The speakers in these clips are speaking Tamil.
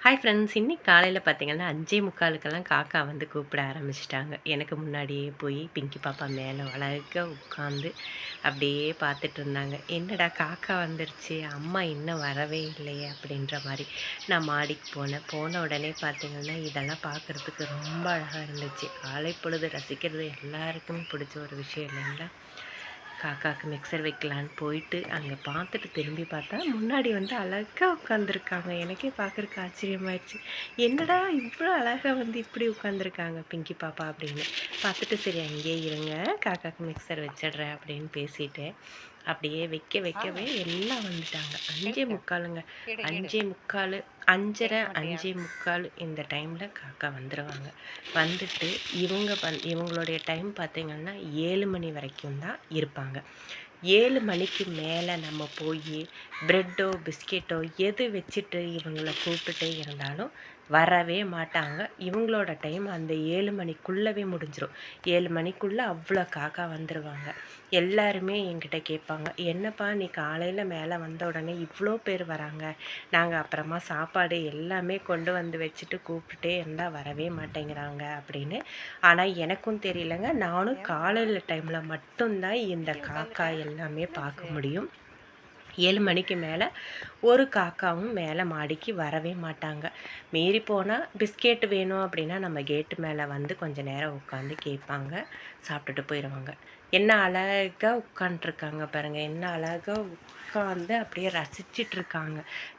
ஹாய் ஃப்ரெண்ட்ஸ் இன்னைக்கு காலையில் பார்த்தீங்கன்னா அஞ்சே முக்காலுக்கெல்லாம் காக்கா வந்து கூப்பிட ஆரம்பிச்சிட்டாங்க. எனக்கு முன்னாடியே போய் பிங்கி பாப்பா மேலே அழகாக உட்காந்து அப்படியே பார்த்துட்டு இருந்தாங்க. என்னடா காக்கா வந்துருச்சு? அம்மா இன்னும் வரவே இல்லையே அப்படின்ற மாதிரி நான் மாடிக்கு போனேன். போன உடனே பார்த்தீங்கன்னா இதெல்லாம் பார்க்குறதுக்கு ரொம்ப அழகாக இருந்துச்சு. காலை பொழுது ரசிக்கிறது எல்லாருக்குமே பிடிச்ச ஒரு விஷயம் இல்லைங்களா? காக்காவுக்கு மிக்சர் வைக்கலான்னு போயிட்டு அங்கே பார்த்துட்டு திரும்பி பார்த்தா முன்னாடி வந்து அழகாக உட்காந்துருக்காங்க எனக்கே பார்க்குறக்கு ஆச்சரியமாயிடுச்சு. என்னடா இவ்வளோ அழகாக வந்து இப்படி உட்காந்துருக்காங்க பிங்கி பாப்பா அப்படின்னு. பார்த்துட்டு சரி அங்கேயே இருங்க. காக்காவுக்கு மிக்சர் வச்சிடுறேன் அப்படின்னு பேசிட்டேன் அப்படியே வைக்க வைக்கவே எல்லாம் வந்துட்டாங்க. அஞ்சே முக்காலுங்க. அஞ்சே முக்கால் அஞ்சரை அஞ்சே முக்கால் இந்த டைமில் காக்கா வந்துடுவாங்க வந்துட்டு இவங்க பண் இவங்களுடைய டைம் பார்த்திங்கன்னா ஏழு மணி வரைக்கும் தான் இருப்பாங்க. ஏழு மணிக்கு மேலே நம்ம போய் ப்ரெட்டோ பிஸ்கெட்டோ எது வச்சுட்டு இவங்களை கூப்பிட்டுட்டே இருந்தாலும் வரவே மாட்டாங்க. இவங்களோட டைம் அந்த ஏழு மணிக்குள்ளவே முடிஞ்சிடும் ஏழு மணிக்குள்ளே அவ்வளோ காக்கா வந்துடுவாங்க எல்லாருமே என்கிட்ட கேட்பாங்க என்னப்பா நீ காலையில் மேலே வந்த உடனே இவ்வளோ பேர் வராங்க. நாங்கள் அப்புறமா சாப்பாடு எல்லாமே கொண்டு வந்து வச்சுட்டு கூப்பிட்டுட்டே இருந்தால் வரவே மாட்டேங்கிறாங்க அப்படின்னு. ஆனால் எனக்கும் தெரியலங்க நானும் காலையில் டைமில் மட்டும்தான் இந்த காக்கா எல்லாமே பார்க்க முடியும். ஏழு மணிக்கு மேலே ஒரு காக்காவும் மேலே மாடிக்கு வரவே மாட்டாங்க. மீறி போனால் பிஸ்கெட் வேணும் அப்படின்னா நம்ம கேட்டு மேலே வந்து கொஞ்சம் நேரம் உட்காந்து கேட்பாங்க. சாப்பிட்டுட்டு போயிடுவாங்க என்ன அழகாக உட்காண்ட்ருக்காங்க பாருங்கள் என்ன அழகாக உட்காந்து அப்படியே ரசிச்சிட்ருக்காங்க.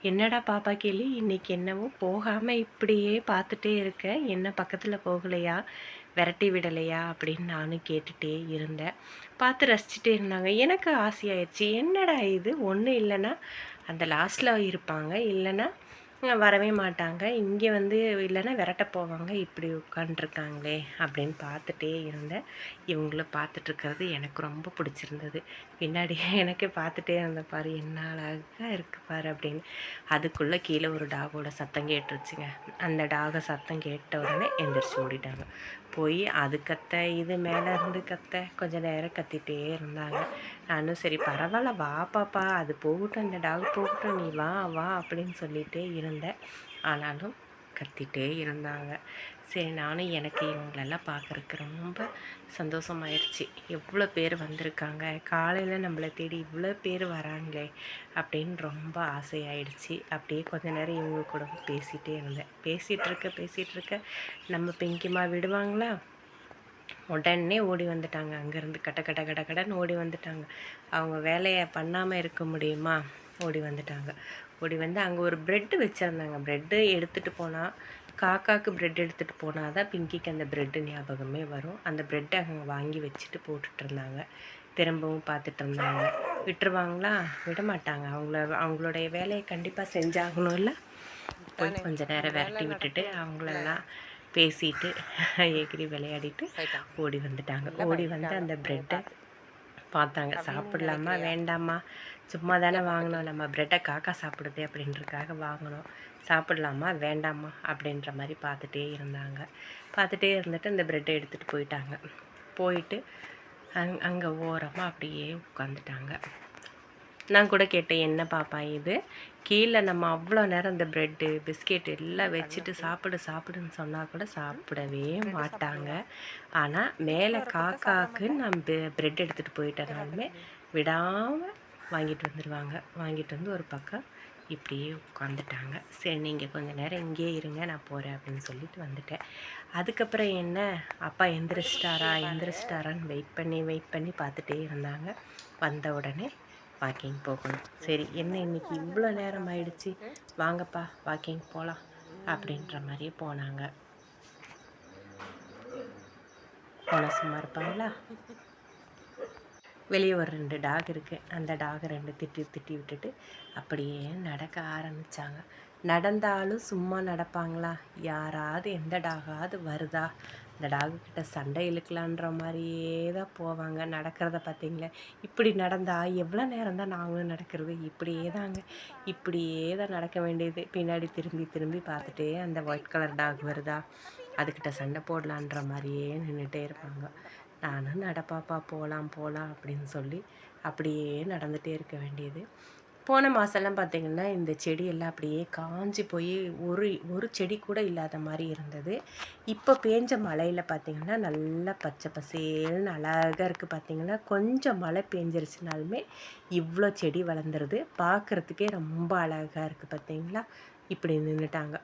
என்னடா பாப்பா கேள்வி இன்றைக்கி என்னவோ போகாமல் இப்படியே பார்த்துட்டே இருக்க. என்ன பக்கத்தில் போகலையா? விரட்டி விடலையா அப்படின்னு நானும் கேட்டுகிட்டே இருந்தேன். பார்த்து ரசிச்சுட்டே இருந்தாங்க. எனக்கு ஆசையாயிடுச்சு. என்னடா இது? ஒன்றும் இல்லைன்னா அந்த லாஸ்ட்டில் இருப்பாங்க. இல்லைன்னா வரவே மாட்டாங்க. இங்கே வந்து இல்லைன்னா விரட்ட போவாங்க. இப்படி உட்காண்ட்ருக்காங்களே அப்படின்னு பார்த்துட்டே இருந்தேன். இவங்கள பார்த்துட்ருக்கிறது எனக்கு ரொம்ப பிடிச்சிருந்தது. பின்னாடியே எனக்கு பார்த்துட்டே இருந்த பாரு என்ன அழகாக இருக்குது பாரு அப்படின்னு. அதுக்குள்ளே கீழே ஒரு டாகோட சத்தம் கேட்டுருச்சுங்க. அந்த டாகை சத்தம் கேட்ட உடனே எந்திரிச்சு ஓடிட்டாங்க. போய் அது கத்த இது மேலே இருந்து கத்த கொஞ்சம் நேரம் கத்திட்டே இருந்தாங்க. நானும் சரி பரவாயில்ல வா பாப்பா. அது போகட்டும் அந்த டாக் போகட்டும். நீ வா வா அப்படின்னு சொல்லிகிட்டே இருந்தேன். ஆனாலும் கத்திட்டே இருந்தாங்க. சரி நானும் எனக்கு இவங்களெல்லாம் பார்க்குறக்கு ரொம்ப சந்தோஷமாயிருச்சு. எவ்வளோ பேர் வந்திருக்காங்க காலையில் நம்மளை தேடி இவ்வளோ பேர் வராங்களே அப்படின்னு ரொம்ப ஆசையாயிடுச்சு. அப்படியே கொஞ்ச நேரம் இவங்க கூட பேசிகிட்டே இருந்தேன். பேசிகிட்ருக்க பேசிகிட்ருக்க நம்ம பிங்கிமா விடுவாங்களா? உடனே ஓடி வந்துட்டாங்க. அங்கேருந்து கட்ட கட்ட கட கடன்னு ஓடி வந்துட்டாங்க. அவங்க வேலையை பண்ணாமல் இருக்க முடியுமா? ஓடி வந்துட்டாங்க. ஓடி வந்து அங்கே ஒரு ப்ரெட்டு வச்சுருந்தாங்க. ப்ரெட்டு எடுத்துகிட்டு போனால் காக்காவுக்கு ப்ரெட் எடுத்துகிட்டு போனால் தான் பிங்கிக்கு அந்த ப்ரெட்டு ஞாபகமே வரும். அந்த ப்ரெட்டை அங்கே வாங்கி வச்சுட்டு போட்டுட்டு இருந்தாங்க. திரும்பவும் பார்த்துட்டு இருந்தாங்க. விட்டுருவாங்களா? விட மாட்டாங்க அவங்கள அவங்களுடைய வேலையை கண்டிப்பாக செஞ்சாகணும் இல்லை போய் கொஞ்சம் நேரம் விரட்டி விட்டுட்டு அவங்களெல்லாம் பேசிட்டு எகிரி விளையாடிட்டு ஓடி வந்துட்டாங்க. ஓடி வந்து அந்த ப்ரெட்டை பார்த்தாங்க. சாப்பிடலாமா? வேண்டாமா? சும்மா தானே வாங்கினோம் நம்ம ப்ரெட்டை காக்கா சாப்பிடுது அப்படின்றதுக்காக வாங்கினோம் சாப்பிடலாமா? வேண்டாமா? அப்படின்ற மாதிரி பார்த்துட்டே இருந்தாங்க. பார்த்துட்டே இருந்துட்டு இந்த ப்ரெட்டை எடுத்துகிட்டு போயிட்டாங்க. போயிட்டு அங் அங்கே ஓரமாக அப்படியே உட்காந்துட்டாங்க நான் கூட கேட்டேன் என்ன பாப்பா இது? கீழே நம்ம அவ்வளோ நேரம் இந்த ப்ரெட்டு பிஸ்கெட் எல்லாம் வச்சுட்டு சாப்பிடு சாப்பிடுன்னு சொன்னால் கூட சாப்பிடவே மாட்டாங்க. ஆனால் மேலே காக்காவுக்கு நான் ப்ரெட் எடுத்துகிட்டு போயிட்டனாலுமே விடாமல் வாங்கிட்டு வந்துடுவாங்க வாங்கிட்டு வந்து ஒரு பக்கம் இப்படியே உட்காந்துட்டாங்க சரி நீங்கள் கொஞ்சம் நேரம் இங்கேயே இருங்க நான் போகிறேன் அப்படின்னு சொல்லிட்டு வந்துட்டேன். அதுக்கப்புறம் என்ன? அப்பா எந்திரிச்சிட்டாரா? எந்திரிச்சிட்டாரான்னு வெயிட் பண்ணி வெயிட் பண்ணி பார்த்துட்டே இருந்தாங்க. வந்த உடனே வாக்கிங் போகணும். சரி என்ன இன்னைக்கு இவ்வளோ நேரம் ஆயிடுச்சு? வாங்கப்பா வாக்கிங் போகலாம் அப்படின்ற மாதிரியே போனாங்க. போன சும்மா இருப்பாங்களா வெளியே ஒரு ரெண்டு டாக் இருக்குது அந்த டாகை ரெண்டு திட்டி திட்டி விட்டுட்டு அப்படியே நடக்க ஆரம்பித்தாங்க நடந்தாலும் சும்மா நடப்பாங்களா? யாராவது எந்த டாகாவது வருதா? இந்த கிட்ட சண்டை இழுக்கலான்ற மாதிரியே தான் போவாங்க. நடக்கிறத பார்த்தீங்களே இப்படி நடந்தால் எவ்வளோ நேரம் தான் நாங்களும் நடக்கிறது? இப்படியே தாங்க இப்படியே தான் நடக்க வேண்டியது. பின்னாடி திரும்பி திரும்பி பார்த்துட்டே அந்த ஒயிட் கலர் டாக் வருதா? அதுக்கிட்ட சண்டை போடலான்ற மாதிரியே நின்றுட்டே இருப்பாங்க. நானும் நடப்பாப்பா போகலாம் போகலாம் அப்படின்னு சொல்லி அப்படியே நடந்துகிட்டே இருக்க வேண்டியது. போன மாதம்லாம் பார்த்திங்கன்னா இந்த செடியெல்லாம் அப்படியே காஞ்சி போய் ஒரு ஒரு செடி கூட இல்லாத மாதிரி இருந்தது. இப்போ பேஞ்ச மழையில் பார்த்திங்கன்னா நல்லா பச்சை பசேல்னு அழகாக இருக்குது பார்த்திங்கன்னா கொஞ்சம் மழை பேஞ்சிருச்சுனாலுமே இவ்வளோ செடி வளர்ந்துருது. பார்க்குறதுக்கே ரொம்ப அழகாக இருக்குது பார்த்திங்களா இப்படி நின்றுட்டாங்க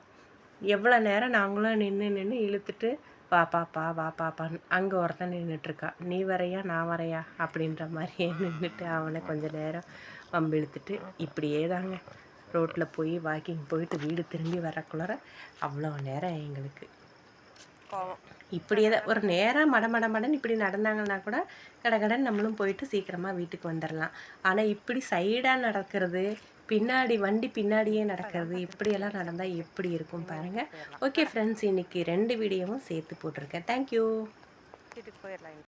எவ்வளோ நேரம் நாங்களும் நின்று நின்று இழுத்துட்டு வா பாப்பா வா பாப்பான்னு அங்கே ஒருத்தன் நின்றுட்டுருக்கா நீ வரையா நான் வரையா? அப்படின்ற மாதிரியே நின்றுட்டு அவனை கொஞ்ச நேரம் வம்பு இழுத்துட்டு இப்படியே தாங்க ரோட்டில் போய் வாக்கிங் போயிட்டு வீடு திரும்பி வரக்குள்ளார அவ்வளோ நேரம் எங்களுக்கு. இப்படியே தான் ஒரு நேரம் மட மட மடன்னு இப்படி நடந்தாங்கன்னா கூட கடகடன் நம்மளும் போயிட்டு சீக்கிரமாக வீட்டுக்கு வந்துடலாம் ஆனால் இப்படி சைடாக நடக்கிறது பின்னாடி வண்டி பின்னாடியே நடக்கிறது. இப்படியெல்லாம் நடந்தால் எப்படி இருக்கும் பாருங்கள் ஓகே ஃப்ரெண்ட்ஸ் இன்றைக்கி ரெண்டு வீடியோவும் சேர்த்து போட்டிருக்கேன். தேங்க்யூ